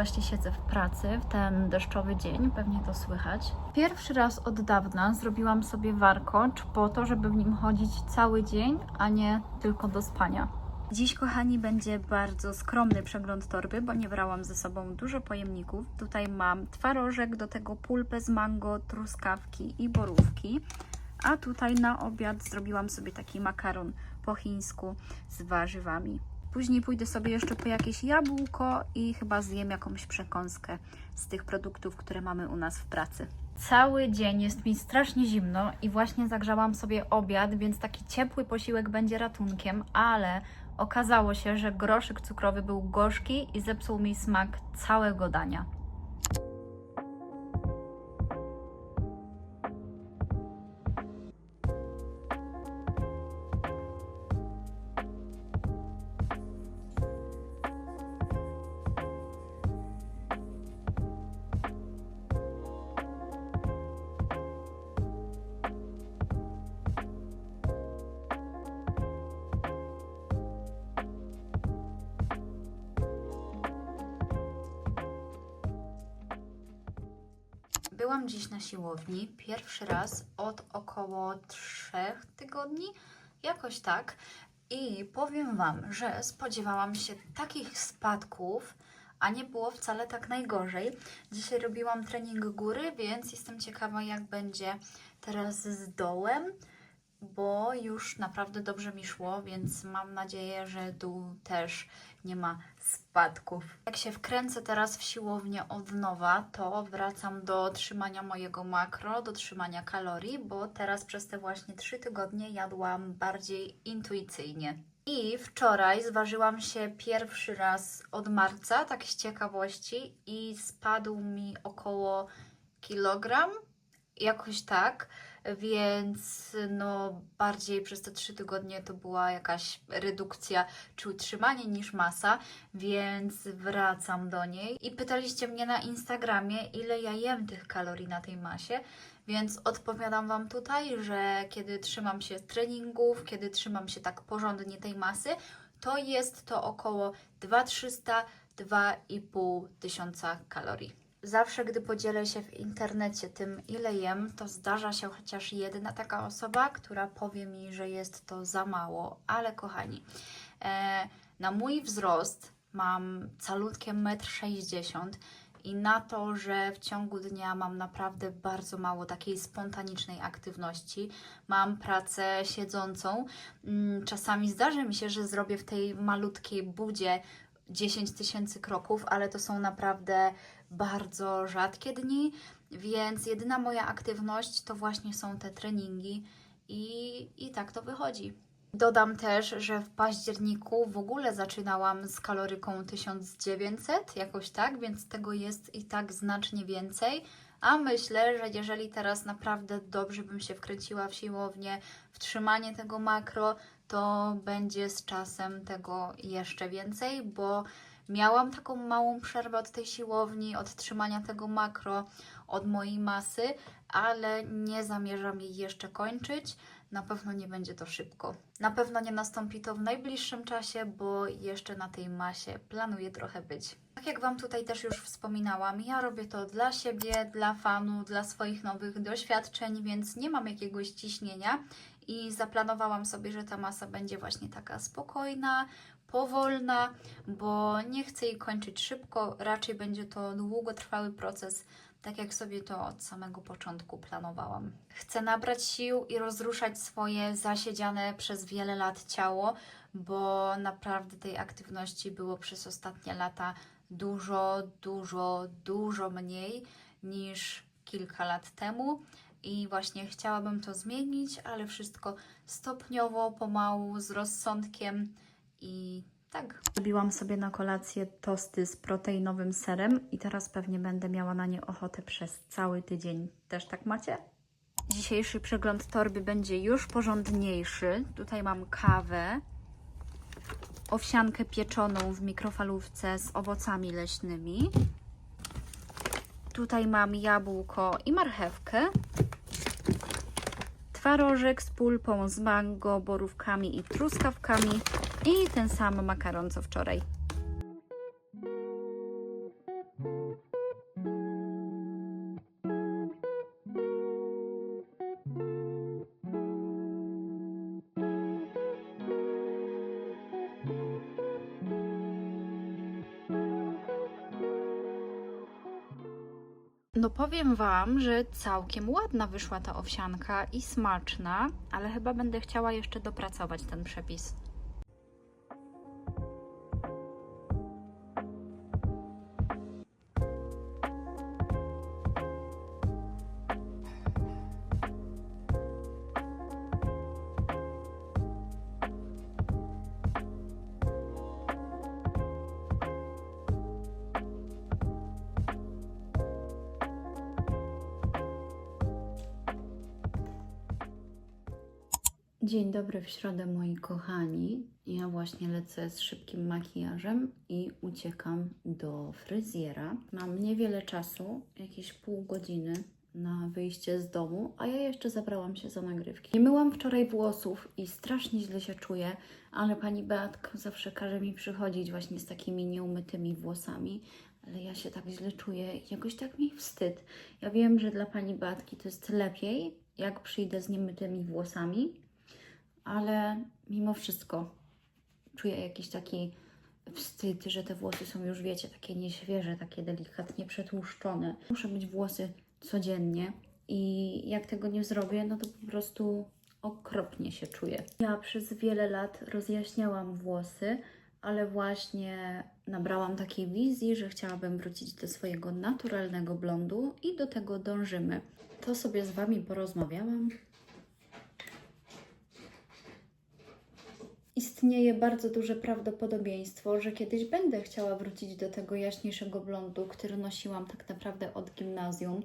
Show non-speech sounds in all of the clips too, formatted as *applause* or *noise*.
właśnie siedzę w pracy w ten deszczowy dzień, pewnie to słychać. Pierwszy raz od dawna zrobiłam sobie warkocz po to, żeby w nim chodzić cały dzień, a nie tylko do spania. Dziś, kochani, będzie bardzo skromny przegląd torby, bo nie brałam ze sobą dużo pojemników. Tutaj mam twarożek, do tego pulpę z mango, truskawki i borówki. A tutaj na obiad zrobiłam sobie taki makaron po chińsku z warzywami. Później pójdę sobie jeszcze po jakieś jabłko i chyba zjem jakąś przekąskę z tych produktów, które mamy u nas w pracy. Cały dzień jest mi strasznie zimno i właśnie zagrzałam sobie obiad, więc taki ciepły posiłek będzie ratunkiem, ale okazało się, że groszyk cukrowy był gorzki i zepsuł mi smak całego dania. Byłam dziś na siłowni pierwszy raz od około trzech tygodni, jakoś tak. I powiem Wam, że spodziewałam się takich spadków, a nie było wcale tak najgorzej. Dzisiaj robiłam trening góry, więc jestem ciekawa, jak będzie teraz z dołem, bo już naprawdę dobrze mi szło, więc mam nadzieję, że dół też nie ma spadków. Jak się wkręcę teraz w siłownię od nowa, to wracam do trzymania mojego makro, do trzymania kalorii, bo teraz przez te właśnie trzy tygodnie jadłam bardziej intuicyjnie. I wczoraj zważyłam się pierwszy raz od marca, tak z ciekawości, i spadł mi około kilogram, jakoś tak, więc no bardziej przez te trzy tygodnie to była jakaś redukcja czy utrzymanie niż masa, więc wracam do niej. I pytaliście mnie na Instagramie, ile ja jem tych kalorii na tej masie, więc odpowiadam Wam tutaj, że kiedy trzymam się treningów, kiedy trzymam się tak porządnie tej masy, to jest to około 2300-2,5 tysiąca kalorii. Zawsze, gdy podzielę się w internecie tym, ile jem, to zdarza się chociaż jedna taka osoba, która powie mi, że jest to za mało. Ale kochani, e, na mój wzrost mam calutkie 1,60 m i na to, że w ciągu dnia mam naprawdę bardzo mało takiej spontanicznej aktywności, mam pracę siedzącą, mm, czasami zdarzy mi się, że zrobię w tej malutkiej budzie 10 tysięcy kroków, ale to są naprawdę bardzo rzadkie dni, więc jedyna moja aktywność to właśnie są te treningi i, i tak to wychodzi. Dodam też, że w październiku w ogóle zaczynałam z kaloryką 1900, jakoś tak, więc tego jest i tak znacznie więcej. A myślę, że jeżeli teraz naprawdę dobrze bym się wkręciła w siłownię, w trzymanie tego makro, to będzie z czasem tego jeszcze więcej, bo miałam taką małą przerwę od tej siłowni, od trzymania tego makro, od mojej masy, ale nie zamierzam jej jeszcze kończyć. Na pewno nie będzie to szybko. Na pewno nie nastąpi to w najbliższym czasie, bo jeszcze na tej masie planuję trochę być. Tak jak Wam tutaj też już wspominałam, ja robię to dla siebie, dla fanu, dla swoich nowych doświadczeń, więc nie mam jakiegoś ciśnienia i zaplanowałam sobie, że ta masa będzie właśnie taka spokojna, powolna, bo nie chcę jej kończyć szybko, raczej będzie to długotrwały proces, tak jak sobie to od samego początku planowałam. Chcę nabrać sił i rozruszać swoje zasiedziane przez wiele lat ciało, bo naprawdę tej aktywności było przez ostatnie lata dużo, dużo, dużo mniej niż kilka lat temu. I właśnie chciałabym to zmienić, ale wszystko stopniowo, pomału, z rozsądkiem i tak. Zrobiłam sobie na kolację tosty z proteinowym serem i teraz pewnie będę miała na nie ochotę przez cały tydzień. Też tak macie? Dzisiejszy przegląd torby będzie już porządniejszy. Tutaj mam kawę, owsiankę pieczoną w mikrofalówce z owocami leśnymi. Tutaj mam jabłko i marchewkę. Twarożek z pulpą z mango, borówkami i truskawkami i ten sam makaron co wczoraj. No powiem Wam, że całkiem ładna wyszła ta owsianka i smaczna, ale chyba będę chciała jeszcze dopracować ten przepis. Dobry w środę, moi kochani. Ja właśnie lecę z szybkim makijażem i uciekam do fryzjera. Mam niewiele czasu, jakieś pół godziny na wyjście z domu, a ja jeszcze zabrałam się za nagrywki. Nie myłam wczoraj włosów i strasznie źle się czuję, ale pani Beatka zawsze każe mi przychodzić właśnie z takimi nieumytymi włosami. Ale ja się tak źle czuję, jakoś tak mi wstyd. Ja wiem, że dla pani Beatki to jest lepiej, jak przyjdę z niemytymi włosami, ale mimo wszystko czuję jakiś taki wstyd, że te włosy są już, wiecie, takie nieświeże, takie delikatnie przetłuszczone. Muszę mieć włosy codziennie i jak tego nie zrobię, no to po prostu okropnie się czuję. Ja przez wiele lat rozjaśniałam włosy, ale właśnie nabrałam takiej wizji, że chciałabym wrócić do swojego naturalnego blondu i do tego dążymy. To sobie z Wami porozmawiałam. Istnieje bardzo duże prawdopodobieństwo, że kiedyś będę chciała wrócić do tego jaśniejszego blondu, który nosiłam tak naprawdę od gimnazjum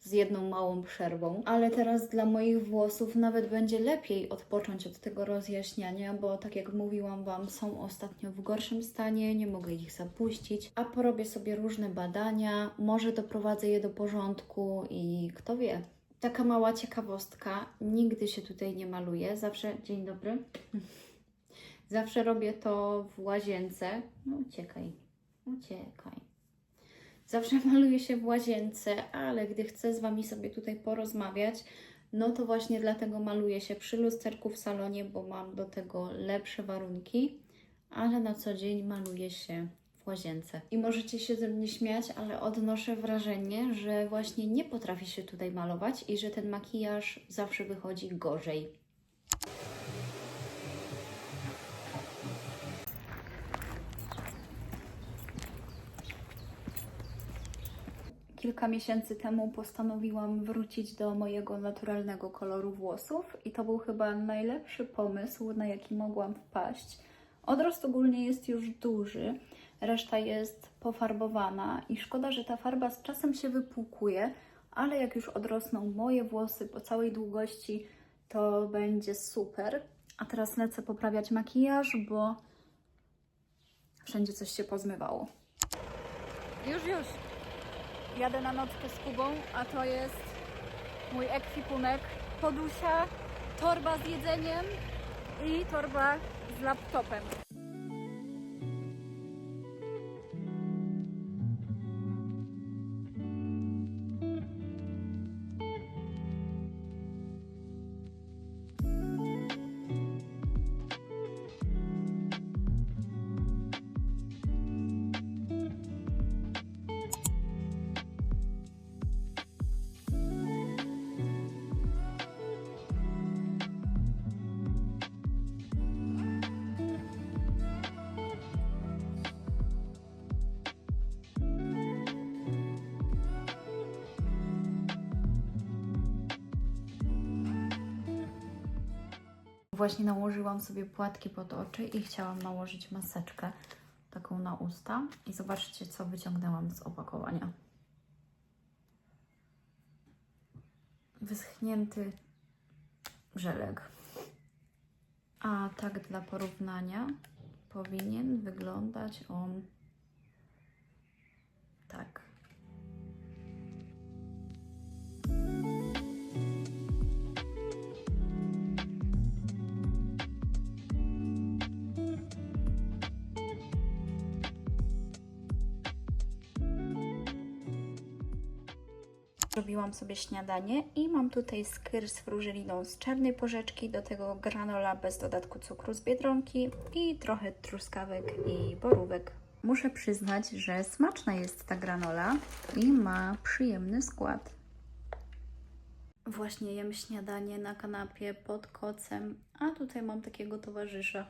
z jedną małą przerwą, ale teraz dla moich włosów nawet będzie lepiej odpocząć od tego rozjaśniania, bo tak jak mówiłam Wam, są ostatnio w gorszym stanie, nie mogę ich zapuścić, a porobię sobie różne badania, może doprowadzę je do porządku i kto wie. Taka mała ciekawostka, nigdy się tutaj nie maluję, zawsze, dzień dobry, *laughs* zawsze robię to w łazience, no uciekaj, uciekaj. Zawsze *laughs* maluję się w łazience, ale gdy chcę z Wami sobie tutaj porozmawiać, no to właśnie dlatego maluję się przy lusterku w salonie, bo mam do tego lepsze warunki, ale na co dzień maluję się w łazience. I możecie się ze mnie śmiać, ale odnoszę wrażenie, że właśnie nie potrafię się tutaj malować i że ten makijaż zawsze wychodzi gorzej. Kilka miesięcy temu postanowiłam wrócić do mojego naturalnego koloru włosów i to był chyba najlepszy pomysł, na jaki mogłam wpaść. Odrost ogólnie jest już duży, reszta jest pofarbowana i szkoda, że ta farba z czasem się wypłukuje, ale jak już odrosną moje włosy po całej długości, to będzie super. A teraz lecę poprawiać makijaż, bo wszędzie coś się pozmywało. Już, już jadę na nockę z Kubą, a to jest mój ekwipunek. Podusia, torba z jedzeniem i torba z laptopem. Właśnie nałożyłam sobie płatki pod oczy i chciałam nałożyć maseczkę taką na usta. I zobaczcie, co wyciągnęłam z opakowania. Wyschnięty żelek. A tak dla porównania powinien wyglądać on tak. Zrobiłam sobie śniadanie i mam tutaj skyr z frużyliną z czarnej porzeczki, do tego granola bez dodatku cukru z Biedronki i trochę truskawek i borówek. muszę przyznać, że smaczna jest ta granola i ma przyjemny skład. Właśnie jem śniadanie na kanapie pod kocem, a tutaj mam takiego towarzysza.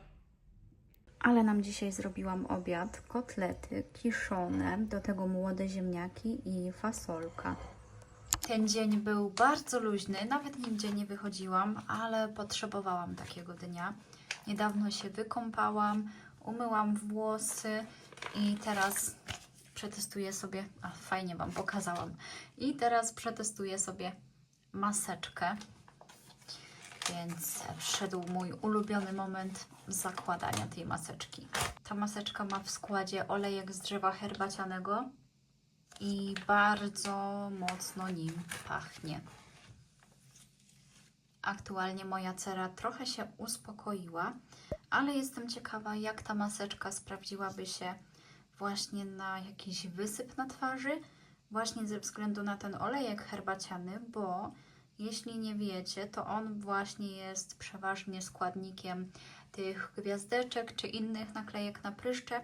Ale nam dzisiaj zrobiłam obiad, kotlety kiszone, do tego młode ziemniaki i fasolka. Ten dzień był bardzo luźny, nawet nigdzie nie wychodziłam, ale potrzebowałam takiego dnia. Niedawno się wykąpałam, umyłam włosy i teraz przetestuję sobie, a fajnie Wam pokazałam, i teraz przetestuję sobie maseczkę. Więc wszedł mój ulubiony moment zakładania tej maseczki. Ta maseczka ma w składzie olejek z drzewa herbacianego i bardzo mocno nim pachnie. Aktualnie moja cera trochę się uspokoiła, ale jestem ciekawa, jak ta maseczka sprawdziłaby się właśnie na jakiś wysyp na twarzy, właśnie ze względu na ten olejek herbaciany, bo jeśli nie wiecie, to on właśnie jest przeważnie składnikiem tych gwiazdeczek czy innych naklejek na pryszcze,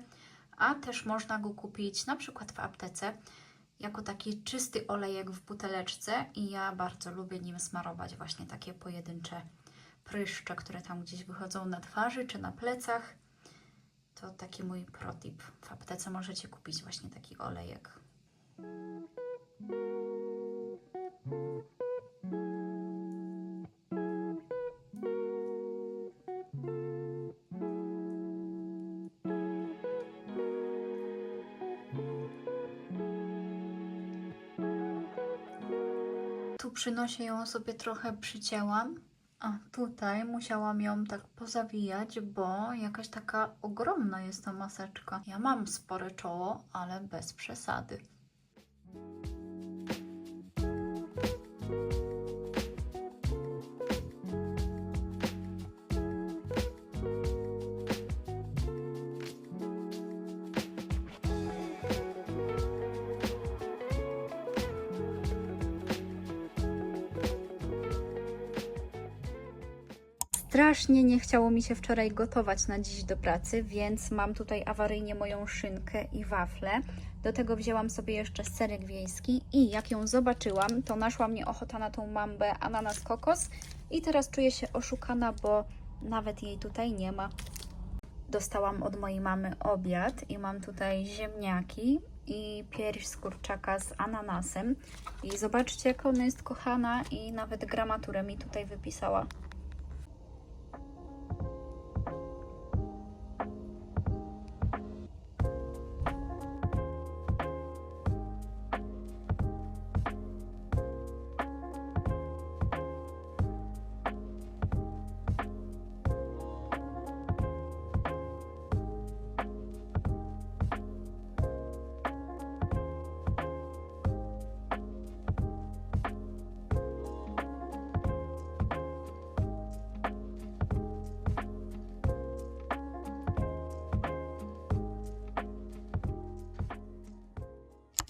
a też można go kupić na przykład w aptece jako taki czysty olejek w buteleczce i ja bardzo lubię nim smarować właśnie takie pojedyncze pryszcze, które tam gdzieś wychodzą na twarzy czy na plecach. To taki mój protip. W aptece możecie kupić właśnie taki olejek. Nosie ją sobie trochę przycięłam, a tutaj musiałam ją tak pozawijać, bo jakaś taka ogromna jest ta maseczka. Ja mam spore czoło, ale bez przesady. Strasznie nie chciało mi się wczoraj gotować na dziś do pracy, więc mam tutaj awaryjnie moją szynkę i wafle. Do tego wzięłam sobie jeszcze serek wiejski i jak ją zobaczyłam, to naszła mnie ochota na tą mambę ananas kokos i teraz czuję się oszukana, bo nawet jej tutaj nie ma. Dostałam od mojej mamy obiad i mam tutaj ziemniaki i pierś z kurczaka z ananasem. I zobaczcie, jak ona jest kochana i nawet gramaturę mi tutaj wypisała.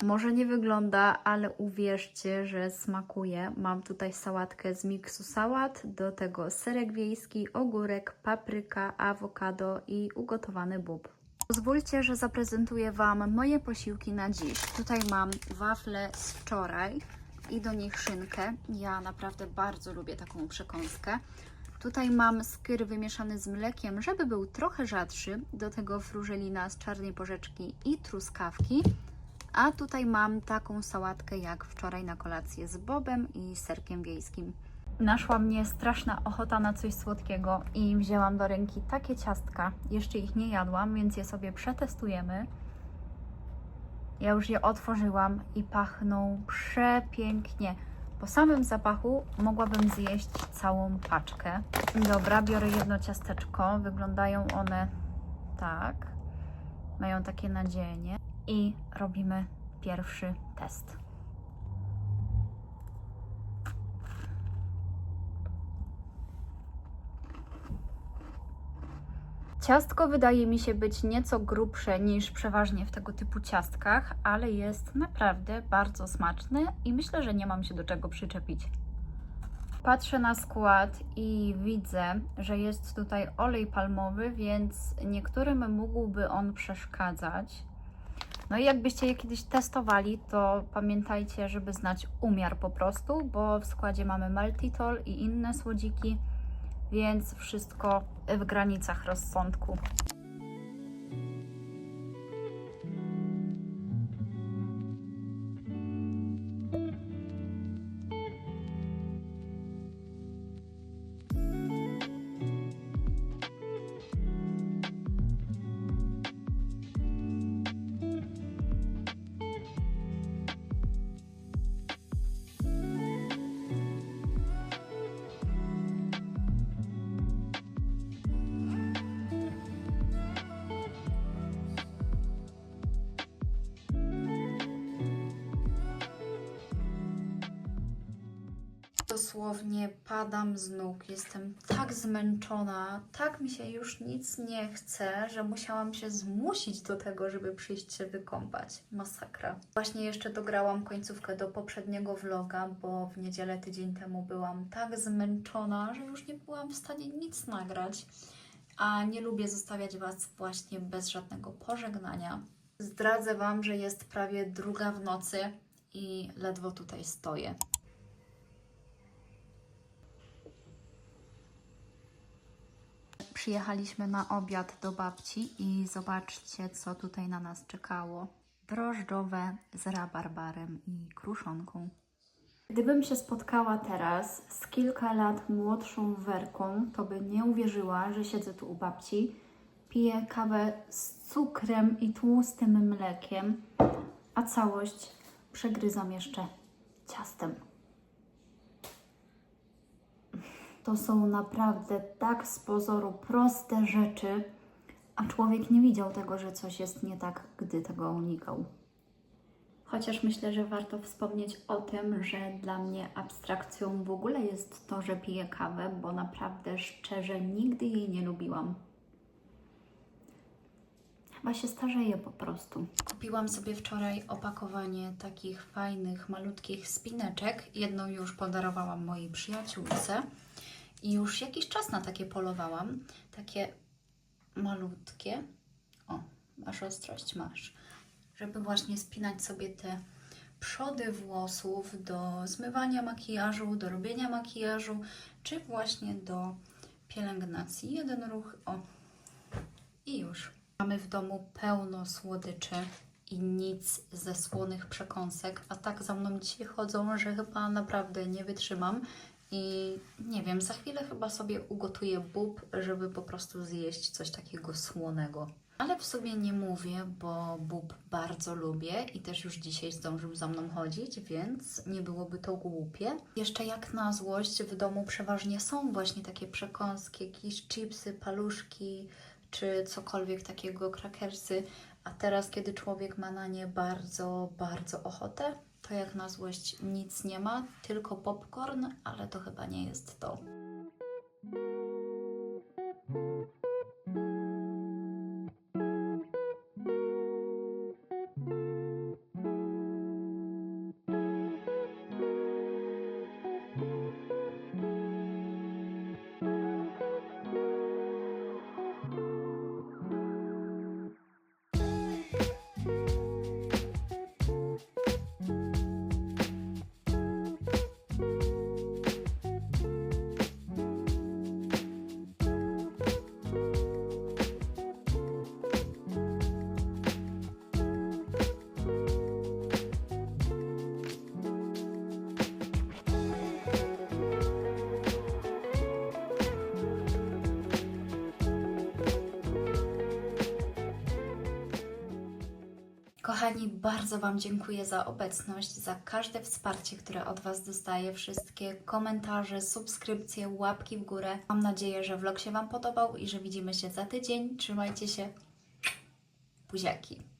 Może nie wygląda, ale uwierzcie, że smakuje. Mam tutaj sałatkę z miksu sałat, do tego serek wiejski, ogórek, papryka, awokado i ugotowany bób. Pozwólcie, że zaprezentuję Wam moje posiłki na dziś. Tutaj mam wafle z wczoraj i do nich szynkę. Ja naprawdę bardzo lubię taką przekąskę. Tutaj mam skyr wymieszany z mlekiem, żeby był trochę rzadszy. Do tego frużelina z czarnej porzeczki i truskawki. A tutaj mam taką sałatkę jak wczoraj na kolację z bobem i serkiem wiejskim. Naszła mnie straszna ochota na coś słodkiego i wzięłam do ręki takie ciastka. Jeszcze ich nie jadłam, więc je sobie przetestujemy. Ja już je otworzyłam i pachną przepięknie. Po samym zapachu mogłabym zjeść całą paczkę. Dobra, biorę jedno ciasteczko. Wyglądają one tak. Mają takie nadzienie i robimy pierwszy test. Ciastko wydaje mi się być nieco grubsze niż przeważnie w tego typu ciastkach, ale jest naprawdę bardzo smaczne i myślę, że nie mam się do czego przyczepić. Patrzę na skład i widzę, że jest tutaj olej palmowy, więc niektórym mógłby on przeszkadzać. No i jakbyście je kiedyś testowali, to pamiętajcie, żeby znać umiar po prostu, bo w składzie mamy maltitol i inne słodziki, więc wszystko w granicach rozsądku. Dosłownie padam z nóg. Jestem tak zmęczona, tak mi się już nic nie chce, że musiałam się zmusić do tego, żeby przyjść się wykąpać. Masakra. Właśnie jeszcze dograłam końcówkę do poprzedniego vloga, bo w niedzielę tydzień temu byłam tak zmęczona, że już nie byłam w stanie nic nagrać. A nie lubię zostawiać Was właśnie bez żadnego pożegnania. Zdradzę Wam, że jest prawie druga w nocy i ledwo tutaj stoję. Przyjechaliśmy na obiad do babci i zobaczcie, co tutaj na nas czekało. Drożdżowe z rabarbarem i kruszonką. Gdybym się spotkała teraz z kilka lat młodszą Werką, to by nie uwierzyła, że siedzę tu u babci, piję kawę z cukrem i tłustym mlekiem, a całość przegryzam jeszcze ciastem. To są naprawdę tak z pozoru proste rzeczy, a człowiek nie widział tego, że coś jest nie tak, gdy tego unikał. Chociaż myślę, że warto wspomnieć o tym, że dla mnie abstrakcją w ogóle jest to, że piję kawę, bo naprawdę szczerze nigdy jej nie lubiłam. Chyba się starzeję po prostu. Kupiłam sobie wczoraj opakowanie takich fajnych, malutkich spineczek. Jedną już podarowałam mojej przyjaciółce. I już jakiś czas na takie polowałam. Takie malutkie. O, masz ostrość, masz. Żeby właśnie spinać sobie te przody włosów do zmywania makijażu, do robienia makijażu, czy właśnie do pielęgnacji. Jeden ruch, o, i już. Mamy w domu pełno słodyczy i nic ze słonych przekąsek, a tak za mną dzisiaj chodzą, że chyba naprawdę nie wytrzymam. I nie wiem, za chwilę chyba sobie ugotuję bób, żeby po prostu zjeść coś takiego słonego. Ale w sumie nie mówię, bo bób bardzo lubię i też już dzisiaj zdążył za mną chodzić, więc nie byłoby to głupie. Jeszcze jak na złość w domu przeważnie są właśnie takie przekąski, jakieś chipsy, paluszki czy cokolwiek takiego, krakersy. A teraz, kiedy człowiek ma na nie bardzo, bardzo ochotę, to jak na złość nic nie ma, tylko popcorn, ale to chyba nie jest to. Kochani, bardzo Wam dziękuję za obecność, za każde wsparcie, które od Was dostaję, wszystkie komentarze, subskrypcje, łapki w górę. Mam nadzieję, że vlog się Wam podobał i że widzimy się za tydzień. Trzymajcie się. Buziaki.